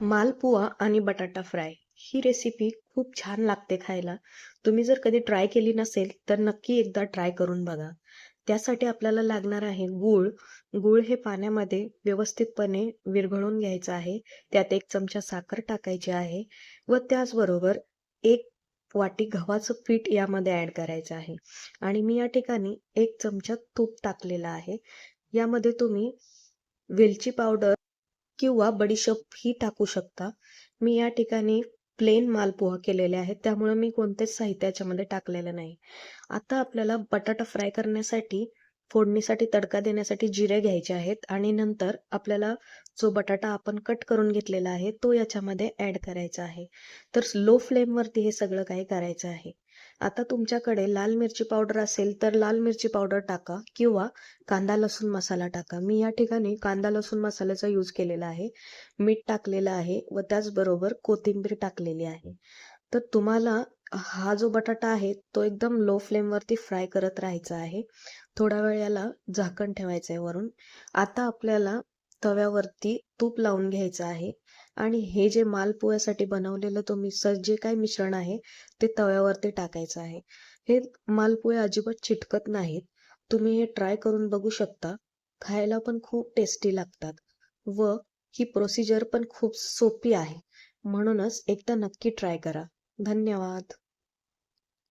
मालपुआ आणि बटाटा फ्राय. ही रेसिपी खूप छान लागते खायला. तुम्ही जर कधी ट्राय केली नसेल तर नक्की एकदा ट्राय करून बघा. त्यासाठी आपल्याला लागणार आहे गूळ. गूळ हे पाण्यामध्ये व्यवस्थितपणे विरघळून घ्यायचं आहे. त्यात एक चमचा साखर टाकायची आहे व त्याचबरोबर एक वाटी गव्हाचं पीठ यामध्ये ॲड करायचं आहे. आणि मी या ठिकाणी एक चमचा तूप टाकलेला आहे. यामध्ये तुम्ही वेलची पावडर किंवा बडीशोप ही टाकू शकता. मी या ठिकाणी प्लेन मालपोहा केलेले आहेत. त्यामुळे मी कोणतेच साहित्य याच्यामध्ये टाकलेलं नाही. आता आपल्याला बटाटा फ्राय करण्यासाठी फोडणीसाठी तडका देण्यासाठी जिरे घ्यायचे आहेत आणि नंतर आपल्याला जो बटाटा आपण कट करून घेतलेला आहे तो याच्यामध्ये ॲड करायचा आहे. तर लो फ्लेमवरती हे सगळं काही करायचं आहे. आता तुमच्याकडे लाल मिरची पावडर असेल तर लाल मिरची पावडर टाका किंवा कांदा लसूण मसाला टाका. मी या ठिकाणी कांदा लसूण मसाल्याचा यूज केलेला आहे. मीठ टाकलेलं आहे व त्याचबरोबर कोथिंबीर टाकलेली आहे. तर तुम्हाला हा जो बटाटा आहे तो एकदम लो फ्लेमवरती फ्राय करत राहायचा आहे. थोडा वेळ याला झाकण ठेवायचं आहे वरून. आता आपल्याला तव्यावरती तूप लावून घ्यायचं आहे. आणि हे जे मालपोह्यासाठी बनवलेलं तो मिक्सर जे काही मिश्रण आहे ते तव्यावरती टाकायचं आहे. हे मालपोहे अजिबात चिटकत नाहीत. तुम्ही हे ट्राय करून बघू शकता. खायला पण खूप टेस्टी लागतात. व ही प्रोसिजर पण खूप सोपी आहे. म्हणूनच एकदा नक्की ट्राय करा. धन्यवाद.